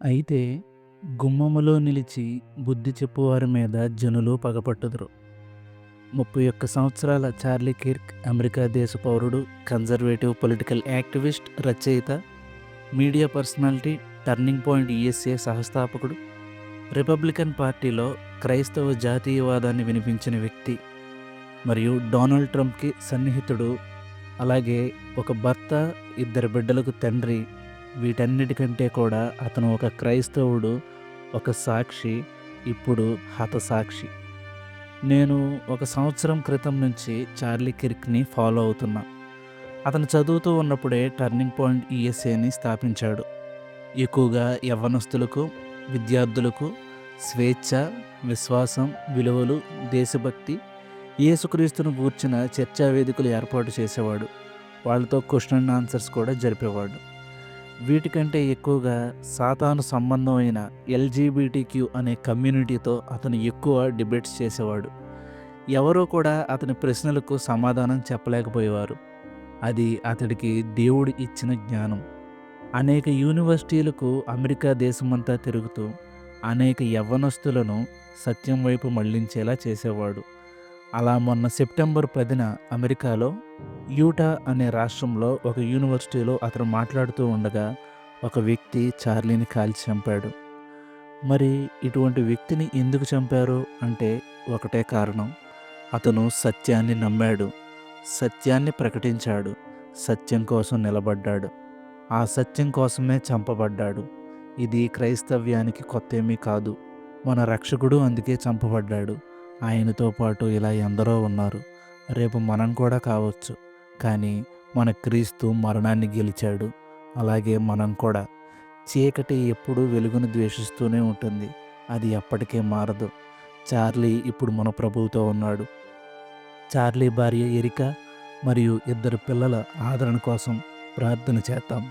అయితే గుమ్మములో నిలిచి బుద్ధి చెప్పువారి మీద జనులు పగపట్టుదురు. ముప్పై ఒక్క సంవత్సరాల చార్లీ కిర్క్ అమెరికా దేశ పౌరుడు కన్జర్వేటివ్ పొలిటికల్ యాక్టివిస్ట్ రచయిత media personality turning point USA సహస్థాపకుడు Republican పార్టీలో క్రైస్తవ జాతీయవాదాన్ని వినిపించిన వ్యక్తి మరియు డొనాల్డ్ ట్రంప్కి సన్నిహితుడు అలాగే ఒక భర్త ఇద్దరు బిడ్డలకు తండ్రి వీటన్నిటికంటే కూడా అతను ఒక క్రైస్తవుడు ఒక సాక్షి ఇప్పుడు హతసాక్షి నేను ఒక సంవత్సరం క్రితం నుంచి చార్లీ కిర్క్ని ఫాలో అవుతున్నా. అతను చదువుతూ ఉన్నప్పుడే టర్నింగ్ పాయింట్ ఈఎస్ఏని స్థాపించాడు. ఎక్కువగా యవ్వనస్తులకు విద్యార్థులకు స్వేచ్ఛ విశ్వాసం విలువలు దేశభక్తి యేసుక్రీస్తును గూర్చిన చర్చా వేదికలు ఏర్పాటు చేసేవాడు. వాళ్ళతో క్వశ్చన్ అండ్ ఆన్సర్స్ కూడా జరిపేవాడు. వీటికంటే ఎక్కువగా సాతాను సంబంధమైన ఎల్జీబీటీక్యూ అనే కమ్యూనిటీతో అతను ఎక్కువ డిబేట్స్ చేసేవాడు. ఎవరో కూడా అతని ప్రశ్నలకు సమాధానం చెప్పలేకపోయేవారు. అది అతడికి దేవుడు ఇచ్చిన జ్ఞానం. అనేక యూనివర్సిటీలకు అమెరికా దేశమంతా తిరుగుతూ అనేక యవ్వనస్తులను సత్యం వైపు మళ్ళించేలా చేసేవాడు. అలా మొన్న సెప్టెంబర్ పదిన అమెరికాలో యూటా అనే రాష్ట్రంలో ఒక యూనివర్సిటీలో అతను మాట్లాడుతూ ఉండగా ఒక వ్యక్తి చార్లీని కాల్చి చంపాడు. మరి ఇటువంటి వ్యక్తిని ఎందుకు చంపారు అంటే ఒకటే కారణం. అతను సత్యాన్ని నమ్మాడు. సత్యాన్ని ప్రకటించాడు. సత్యం కోసం నిలబడ్డాడు. ఆ సత్యం కోసమే చంపబడ్డాడు. ఇది క్రైస్తవ్యానికి కొత్త ఏమీ కాదు. మన రక్షకుడు అందుకే చంపబడ్డాడు. ఆయనతో పాటు ఇలా ఎందరో ఉన్నారు. రేపు మనం కూడా కావచ్చు. కానీ మన క్రీస్తు మరణాన్ని గెలిచాడు. అలాగే మనం కూడా. చీకటి ఎప్పుడూ వెలుగును ద్వేషిస్తూనే ఉంటుంది. అది ఎప్పటికే మారదు. చార్లీ ఇప్పుడు మన ప్రభువుతో ఉన్నాడు. చార్లీ భార్య ఎరిక మరియు ఇద్దరు పిల్లల ఆదరణ కోసం ప్రార్థన చేద్దాం.